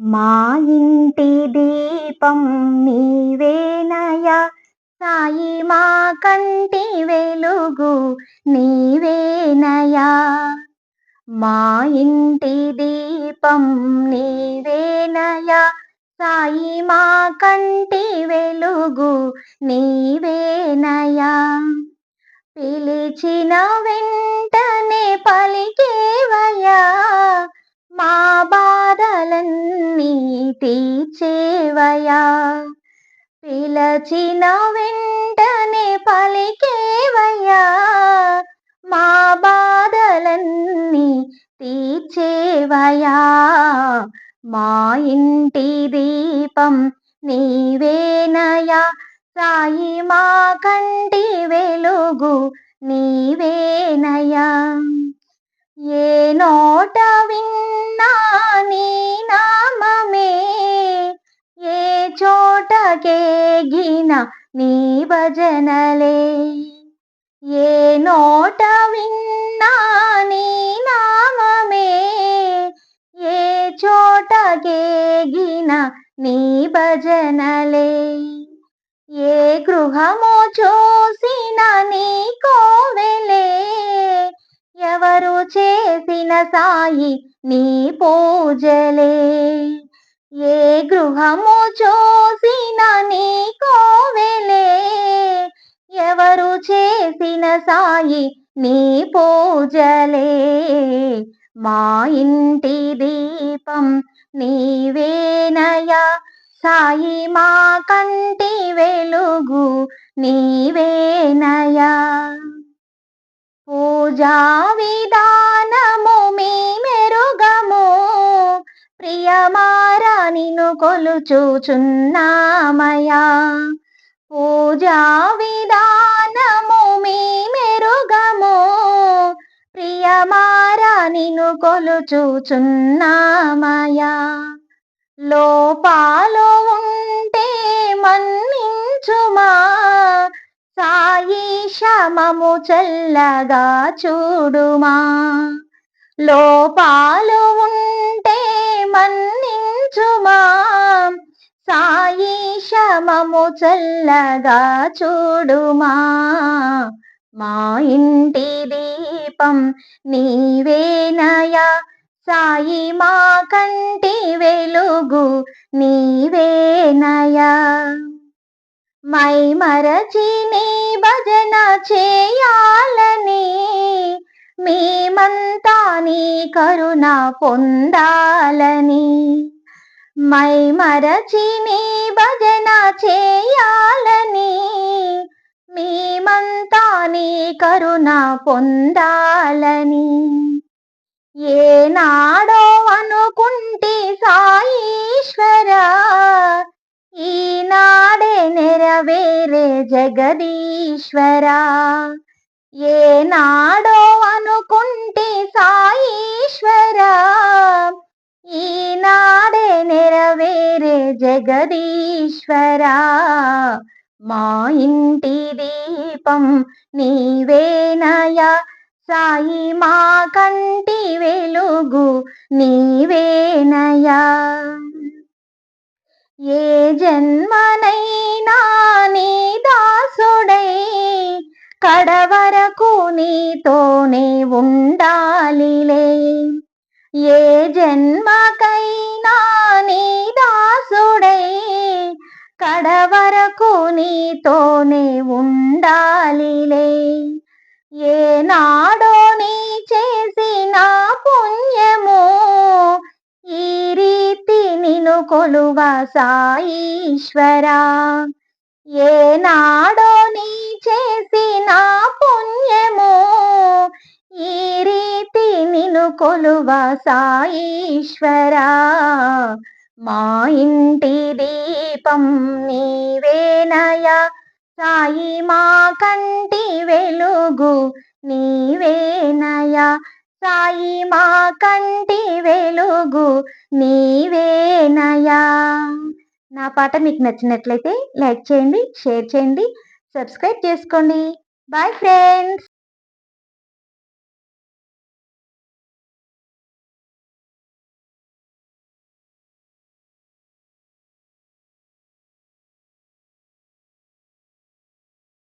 మా ఇంటి దీపం నీవేనయా సాయి మా కంటి వెలుగు నీవేనయా. మా ఇంటి దీపం నీవేనయా సాయి మా కంటి వెలుగు నీవేనయా. పిలిచిన వెంటనే పలికేవయా తీర్చేవయా పిలచిన వెంటనే పలికేవయ్యా మా బాధలన్నీ తీర్చేవయా? మా ఇంటి దీపం నీవేనయా? సాయి మా కంటి వెలుగు నీవేనయా? ఏ నోట చోటకేగిన నీ భజనలే. ఏ నోట విన్నా నీ నామమే. ఏ చోటకేగిన నీ భజనలే. ఏ గృహము చూసిన నీ కోవెలే. ఎవరు చేసిన సాయి నీ పూజలే. ఏ గృహము చూసిన నీ కోవెలే? ఎవరు చేసిన సాయి నీ పూజలే? మా ఇంటి దీపం నీవేనయా? సాయి మా కంటి వెలుగు నీవేనయా? పూజా విధా నిను కొలుచుచున్నామయా పూజా విధానము మీ మెరుగము. ప్రియమారా నిను కొలుచుచున్నామయా లోపాలు ఉంటే మన్నించుమా. సాయి శమము చల్లగా చూడుమా. లోపాలు ఉంటే మన్నించుమా సాయి శమము చల్లగా చూడుమా. మా ఇంటి దీపం నీవేనయా. సాయి మా కంటి వెలుగు నీవేనయా. మై మరచి నీ భజన చేయాలని మేమంతా నీ కరుణ పొందాలని మై మరచి నీ భజన చేయాలని మేమంతా నీ కరుణ పొందాలని. ఏనాడో అనుకుంటే సాయీశ్వర ఈనాడే నెరవేరే జగదీశ్వరా. ఏనాడో అనుకుంటే సాయీశ్వరా ఈనాడే నెరవేరే జగదీశ్వరా. మా ఇంటి దీపం నీవేనయా? సాయి మా కంటి వెలుగు నీవేనయా? ఏ జన్మనైనా నీ దాసుడై కడవరకు నీతోనే ఉండాలిలే. ఏ జన్మకైనా నీ దాసుడై కడవరకు నీతోనే ఉండాలిలే. నాడో నీ చేసిన పుణ్యము ఈ రీతి నిను కొలువ సాయీశ్వరా ఏనాడో నీ చేసిన పుణ్యము ఈ రీతి నిన్ను కొలువ సాయీశ్వరా మా ఇంటి దీపం నీవేనయా? సాయి మా కంటి వెలుగు నీవేనయా? సాయి మా కంటి వెలుగు నీవేనయా? నా పాట మీకు నచ్చినట్లయితే లైక్ చేయండి షేర్ చేయండి సబ్స్క్రైబ్ చేసుకోండి. Bye friends!